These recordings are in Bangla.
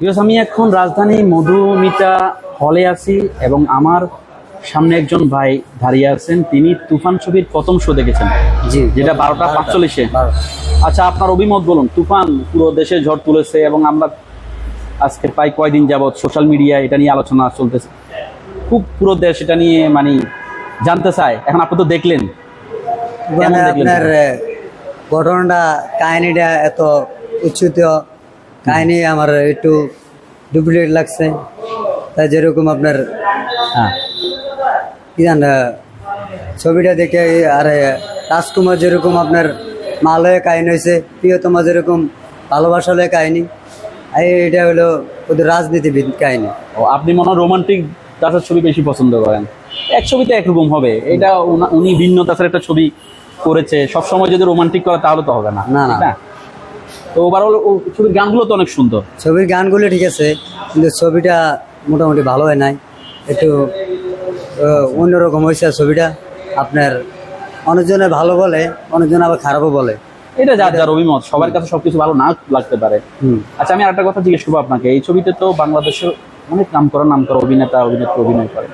বিকজ আমি এখন রাজধানী মধুমিতা হলে আছি এবং আমার সামনে একজন ভাই দাঁড়িয়ে আছেন। তিনি তুফান ছবির প্রথম শো দেখেছেন। জি। যেটা বারোটা পাঁচচল্লিশে। আচ্ছা আপনার অভিমত বলুন তুফান পুরো দেশে ঝড় তুলেছে এবং আমরা আজকে প্রায় কয়দিন যাবৎ সোশ্যাল মিডিয়া এটা নিয়ে আলোচনা চলতেছে। খুব পুরো দেশ এটা নিয়ে মানে জানতে চায়। এখন আপনি তো দেখলেন। কেমন মানে আপনার ঘটনাটা কাহিনীটা এত উচ্চিত কাহিনী আমার একটু ডুপ্লিকেট লাগছে। তাই যেরকম আপনার হ্যাঁ। কি জান ছবিটা দেখে আর রাজকুমার যেরকম আপনার মাল হয়ে কাহিনী হয়েছে প্রিয়তমা যেরকম ভালোবাসা হয়ে কাহিনী এটা হলো ওদের রাজনীতিবিদ কাহিনী। ও আপনি মনে হয় রোমান্টিক তাছাড়া ছবি বেশি পছন্দ করেন। এক ছবিতে একরকম হবে এটা উনি ভিন্ন তাছাড়া একটা ছবি করেছে সবসময় যদি রোমান্টিক করে তাহলে তো হবে না। না, না। তো ওভারঅল ছবির গানগুলো তো অনেক সুন্দর। ছবির গানগুলো ঠিক আছে কিন্তু ছবিটা মোটামুটি ভালো হয় নাই। একটু অন্যরকম হয়েছে ছবিটা। আপনার অনেকজনে ভালো বলে অনেকজন আবার খারাপও বলে। এটা যার যার অভিমত সবার কাছে সবকিছু ভালো না লাগতে পারে। আচ্ছা আমি আরেকটা কথা জিজ্ঞেস করব আপনাকে। এই ছবিতে তো বাংলাদেশের অনেক নাম করা নাম করা অভিনেতা অভিনেত্রী অভিনয় করে।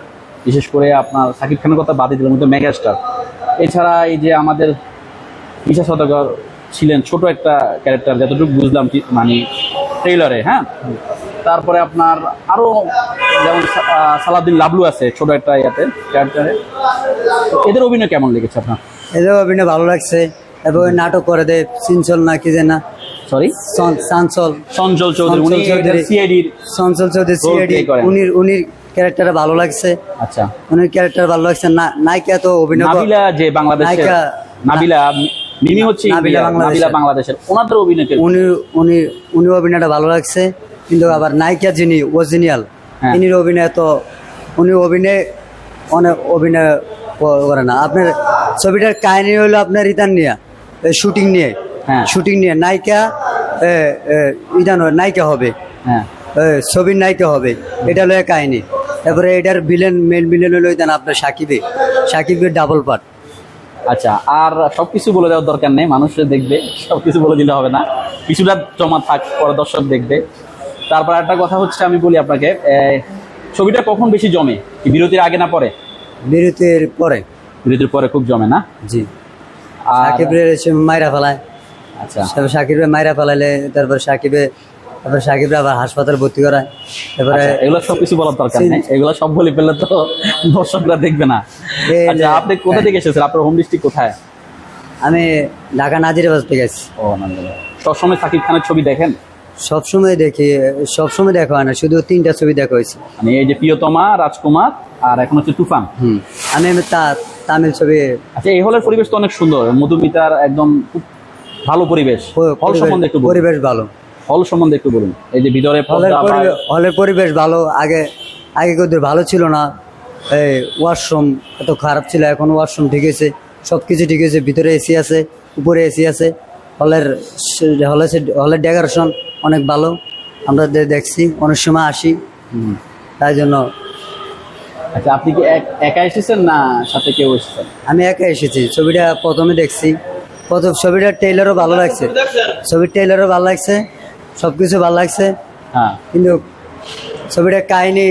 বিশেষ করে আপনার সাকিব খানের কথা বাদে দিলাম তো মেগাস্টার। এছাড়া এই যে আমাদের ঈশা সদাগর ছিলেন ছোট একটা ক্যারেক্টার যতটুকু বুঝলাম কি- মানে ট্রেইলারে হ্যাঁ? তারপরে আপনার আরও যেমন সা- আহ, সালাউদ্দিন লাবলু আছে ছোট একটা ইয়াতে ক্যারেক্টারে এদের অভিনয় কেমন লেগেছে আপনার? এদের অভিনয় ভালো লাগছে। এবং নাটক করে দেয় সিনচল না কি যে না। সরি সানচল। সঞ্জল চৌধুরী উনি। সিআইডির সঞ্চল চৌধুরী সিআইডি উনির ক্যারেক্টারটা ভালো লাগছে। আচ্ছা। উনির ক্যারেক্টার ভালো লাগছে। না নায়িকা তো অভিনয় নাবিলা যে বাংলাদেশের নায়িকা- নাবিলা মিমি হচ্ছে নাবিলা বাংলাদেশের। ওনাদের অভিনয় কে- উনি উনি উনি অভিনয়টা ভালো লাগছে। কিন্তু আবার নায়িকা যিনি অরিজিনাল হ্যাঁ। ইনির অভিনয় তো উনি অভিনয় অনেক অভিনয় করে না। আপনার ছবিটার কাহিনী হলো আপনার ইতান নিয়ে শুটিং নিয়ে। হ্যাঁ। শুটিং নিয়ে নায়িকা এ, নায়িকা হবে। হ্যাঁ। ছবির নায়িকা হবে। এটা এক কাহিনী। তারপরে এটার ভিলেন মেন ভিলেন হলো ইতান আপনার সাকিবে। সাকিবের ডাবল পার্ট আচ্ছা আর সবকিছু বলে দেওয়ার দরকার নেই মানুষ দেখবে সবকিছু বলে দিলে হবে না। কিছুটা জমা থাক পরে দর্শক দেখবে। তারপর একটা কথা হচ্ছে আমি বলি আপনাকে ছবিটা কখন বেশি জমে? বিরতির আগে না পরে? বিরতির পরে। বিরতির পরে খুব জমে না? জি। আর সাকিবের মাইরা ফেলায়। আচ্ছা। তারপর সাকিবে মাইরা ফেলাইলে তারপর সাকিবে তারপর সাকিবরে আবার হাসপাতালে ভর্তি করায়। তারপরে আচ্ছা, এগুলো সবকিছু বলার দরকার নেই। এগুলো সব বলে ফেললে তো দর্শকরা দেখবে না। আচ্ছা আপনি কোথা থেকে এসেছেন? আপনার হোম ডিস্ট্রিক্ট কোথায়? আমি ঢাকা নাজিরাবাদ থেকে গেছি ও। সবসময় সাকিব খানের ছবি দেখেন? সবসময় দেখি সবসময় দেখা হয় না শুধু তিনটা ছবি দেখা হয়েছে। মানে এই যে প্রিয়তমা রাজকুমার আর এখন হচ্ছে তুফান। হুম। আমি আমি তা- তামিল ছবি আচ্ছা এই হলের পরিবেশ তো অনেক সুন্দর। মধুমিতার একদম খুব ভালো পরিবেশ। পরিবেশ ভালো। হল সম্বন্ধে একটু বলুন। এই যে ভিতরে হলের পরিবেশ ভালো। আগে আগে কত ভালো ছিল না। এই ওয়াশরুম এত খারাপ ছিল এখন ওয়াশরুম ঠিক আছে সব কিছু ঠিক আছে ভিতরে এসি আছে উপরে এসি আছে। হলের সে- হলের ডেকোরেশন অনেক ভালো। আমরা দেখছি অনেক সময় আসি। তাই জন্য। আচ্ছা আপনি কি এক- একা এসেছেন না সাথে কেউ এসেছেন? আমি একা এসেছি। ছবিটা প্রথমে দেখছি। প্রথম ছবিটার টেইলারও ভালো লাগছে। ছবির টেইলারও ভালো লাগছে। সব কিছু ভালো লাগছে। হ্যাঁ। কিন্তু ছবিটার কাহিনী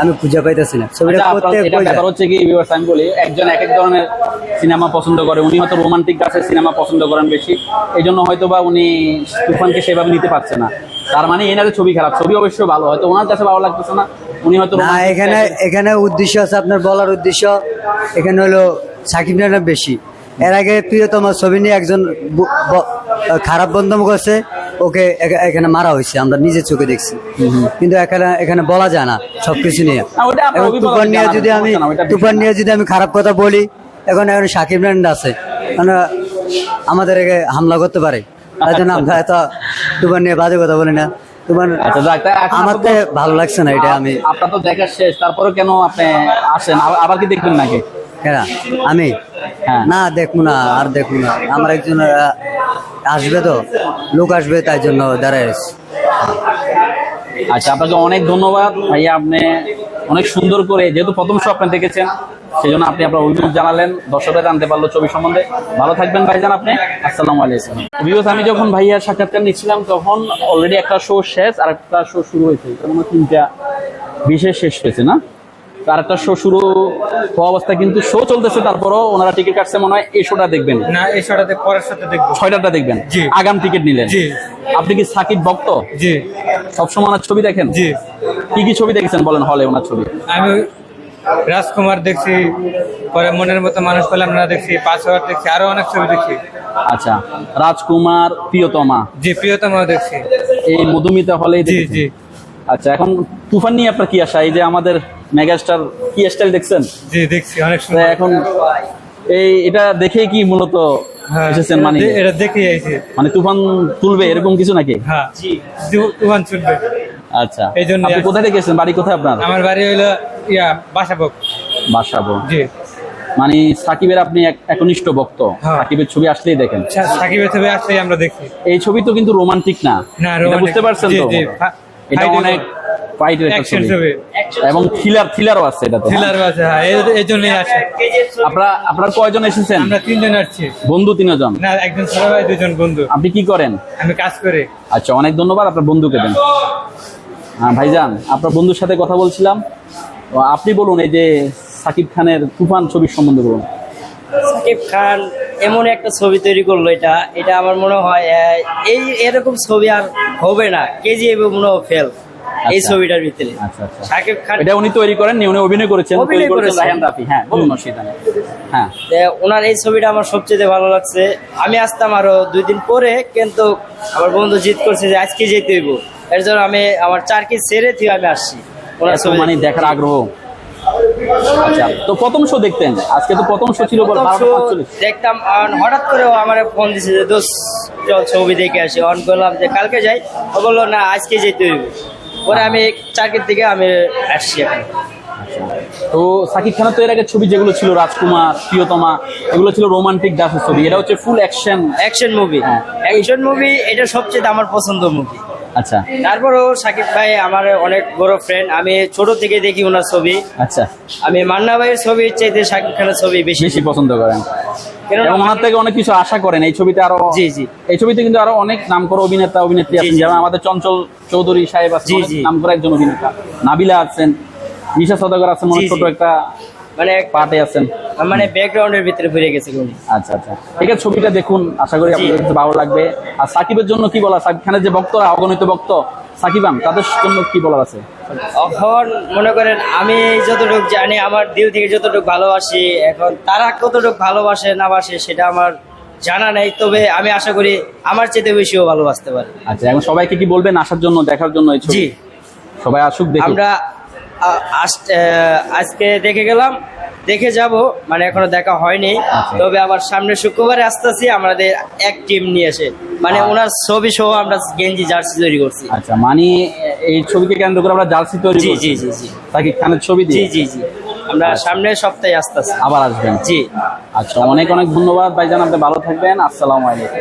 আমি খুঁজে পাইতেছি না। ছবিটা আচ্ছা, ব্যাপার হচ্ছে কি আমি বলি একজন এক এক ধরনের সিনেমা পছন্দ করে। উনি হয়তো রোমান্টিক গাছের সিনেমা পছন্দ করেন বেশি। এই জন্য হয়তো বা উনি তুফানকে সেভাবে নিতে পারছে না। তার মানে এনাদের ছবি খারাপ ছবি অবশ্যই ভালো হয়তো ওনার কাছে ভালো লাগতেছে না। উনি হয়তো না এখানে এখানে উদ্দেশ্য আছে আপনার বলার উদ্দেশ্য। এখানে হলো সাকিব নায়ক বেশি। এর আগে প্রিয়তম ছবি নিয়ে একজন খারাপ বন্ধম করছে। ওকে এখানে মারা হয়েছে আমরা নিজের চোখে দেখছি। কিন্তু এখানে এখানে বলা যায় না সবকিছু নিয়ে। তুফান নিয়ে যদি আমি তুফান নিয়ে যদি আমি খারাপ কথা বলি এখন এখন সাকিব নারায়ণ আছে। মানে আমাদের একে হামলা করতে পারে। তাই জন্য আমরা এত তুফান নিয়ে বাজে কথা বলি না। আচ্ছা আমার তো ভালো লাগছে না এটা আমি আপনার তো দেখা শেষ তারপরে কেন আপনি আসেন? আবার- কি দেখবেন নাকি? কেনা আমি? হ্যাঁ। না দেখব না আর দেখব না। আমার একজন আসবে তো? লোক আসবে, তাই জন্য দাঁড়ায়। আচ্ছা আপনাকে অনেক ধন্যবাদ। ভাইয়া, আপনি অনেক সুন্দর করে, যেহেতু প্রথম শো আপনি দেখেছেন, সেই জন্য আপনি আপনার অভিযোগ জানালেন, দর্শকরা জানতে পারল ছবি সম্বন্ধে। ভালো থাকবেন, ভাইজান আপনি। আসসালামু আলাইকুম। ভিউস আমি যখন ভাইয়ার সাক্ষাৎকার নিচ্ছিলাম, তখন অলরেডি একটা শো শেষ আর একটা শো শুরু হয়েছে। তিনটা, বিশেষ শেষ হয়েছে না? তো আরেকটা শো শুরু হওয়া অবস্থায় কিন্তু শো চলতেছে তারপরও ওনারা টিকিট কাটছে মনে হয় এই শোটা দেখবেন। না এই শোটাতে পরের সাথে দেখব। ছয়টাটা দেখবেন। আগাম টিকিট নিলেন। আপনি কি সাকিব ভক্ত? জি। সবসময় ওনার ছবি দেখেন? জি। কি কি ছবি দেখেছেন বলেন হলে ওনার ছবি? আমি রাজকুমার দেখছি পরে মনের মতো মানুষ পেলাম না দেখছি পাসওয়ার্ড দেখছি আরও অনেক ছবি দেখছি। আচ্ছা রাজকুমার প্রিয়তমা। জি প্রিয়তমাও দেখছি। এই মধুমিতা হলে জি জি। আচ্ছা এখন তুফান নিয়ে আপনার কি আশা? এই যে আমাদের মেগাস্টার কি স্টাইল দেখছেন? জি দেখছি অনেক সুন্দর। এখন এই এটা দেখেই কি মূলত হ্যাঁ এসেছেন মানে এটা- দেখে আইছি। মানে তুফান তুলবে এরকম কিছু নাকি? হ্যাঁ তু- তুফান ছুটবে আচ্ছা এই জন্য আপনি থেকে এসেছেন? বাড়ি কোথায় আপনার? আমার বাড়ি হইল ইয়া বাসাবক বাসাবো জি। মানে সাকিবের আপনি একনিষ্ঠ ভক্ত। হ্যাঁ। সাকিবের ছবি আসলেই দেখেন। সাকিবের ছবি আসলেই আমরা দেখি এই ছবি তো কিন্তু রোমান্টিক না। না বুঝতে পারছেন তো? জি, এটা অনেক একটা অ্যাকশন ছবি। এবং থ্রিলার থ্রিলারও আছে এটাতে। থ্রিলার আছে হ্যাঁ এই- জন্যই আসে। আপনারা আপনারা কয়জন এসেছেন? আমরা তিনজন আসছি। বন্ধু তিনজন? না একজন ছোট ভাই দুজন বন্ধু। আপনি কি করেন? আমি কাজ করি। আচ্ছা অনেক ধন্যবাদ আপনার বন্ধুকে দেন। হ্যাঁ ভাইজান আপনার বন্ধুর সাথে কথা বলছিলাম। আপনি বলুন এই যে সাকিব খানের তুফান ছবির সম্বন্ধে বলুন। সাকিব খান এমন একটা ছবি তৈরি করল এটা। এটা আমার মনে হয় এই এরকম ছবি আর হবে না। কেজিএফ মনে হয় ফেল এই আচ্ছা। ছবিটার ভিতরে। আচ্ছা আচ্ছা। সাকিব খান এটা উনি তৈরি করেন উনি অভিনয় করেছেন অভিনয় তৈরি করেছেন। রায়হান রাফি। হ্যাঁ বলুন অসুবিধা নেই হ্যাঁ। ওনার এই ছবিটা আমার সবচেয়ে ভালো লাগছে। আমি আসতাম আরও দুই দিন পরে কিন্তু আমার বন্ধু জিত করছে যে আজকে যেতে হইব। এর জন্য আমি আমার চার চারকে ছেড়ে থেকে আমি আসছি। ওনার ছবি মানে দেখার আগ্রহ। আচ্ছা তো প্রথম শো দেখতেন? আজকে তো প্রথম শো ছিল দেখতাম হঠাৎ করে আমার ফোন দিছে যে দোষ চল ছবি দেখে আসি। অন করলাম যে কালকে যাই? ও বলল না আজকে যেতে হইব। পরে আমি চারকের দিকে আমি আসছি এখন। তো সাকিব খানের তো এর আগে ছবি যেগুলো ছিল রাজকুমার প্রিয়তমা এগুলো ছিল রোমান্টিক ডান্সের ছবি। এটা হচ্ছে full action action movie. Action movie এটা সবচেয়ে আমার পছন্দ মুভি আচ্ছা। তারপরেও সাকিব ভাই আমার অনেক বড় ফ্রেন্ড আমি ছোট থেকে দেখি ওনার ছবি। আচ্ছা। আমি মান্না ভাইয়ের ছবির চাইতে সাকিব খানের ছবি বেশি বেশি পছন্দ করেন। ওনার থেকে অনেক কিছু আশা করেন। এই ছবিতে আরও জি, জি। এই ছবিতে কিন্তু আরও অনেক নাম করা অভিনেতা অভিনেত্রী আছেন। যেমন আমাদের চঞ্চল চৌধুরী সাহেব আছেন নাম করা একজন অভিনেতা। নাবিলা আছেন নিশা সদাগর আছেন ছোট একটা মানে পার্টে আছেন। মানে ব্যাকগ্রাউন্ডের ভিতরে ঘুরে গেছে উনি। আচ্ছা আচ্ছা। ঠিক আছে ছবিটা দেখুন। আশা করি আপনাদের ভালো লাগবে। আর সাকিবের জন্য কি বলা সাকিব খানের যে ভক্তরা অগণিত ভক্ত সাকিবান তাদের জন্য কি বলার আছে? এখন মনে করেন আমি যতটুকু জানি আমার দিল থেকে যতটুকু ভালোবাসি এখন তারা কতটুকু ভালোবাসে না বাসে সেটা আমার জানা নেই। তবে আমি আশা করি আমার চেয়ে বেশিও ভালোবাসতে পারে। আচ্ছা এখন সবাইকে কি বলবেন আসার জন্য দেখার জন্য জি। সবাই আসুক দেখুক। আমরা আজকে দেখে গেলাম দেখে যাব মানে এখনও দেখা হয়নি। আচ্ছা। তবে আবার সামনে শুক্রবারে আসতেছি আমাদের এক টিম নিয়ে এসে। মানে আচ্ছা। ওনার ছবি সহ আমরা গেঞ্জি জার্সি তৈরি করছি। আচ্ছা মানে এই ছবিকে কেন্দ্র করে আমরা জার্সি তৈরি জি করছি? জি জি জি। সাকিব খানের ছবি জি দিয়ে? জি জি আমরা সামনের সপ্তাহে আসতেছি। আবার আসবেন? জি। আচ্ছা অনেক অনেক ধন্যবাদ। ভাইজান আপনি ভালো থাকবেন। আসসালামু আলাইকুম।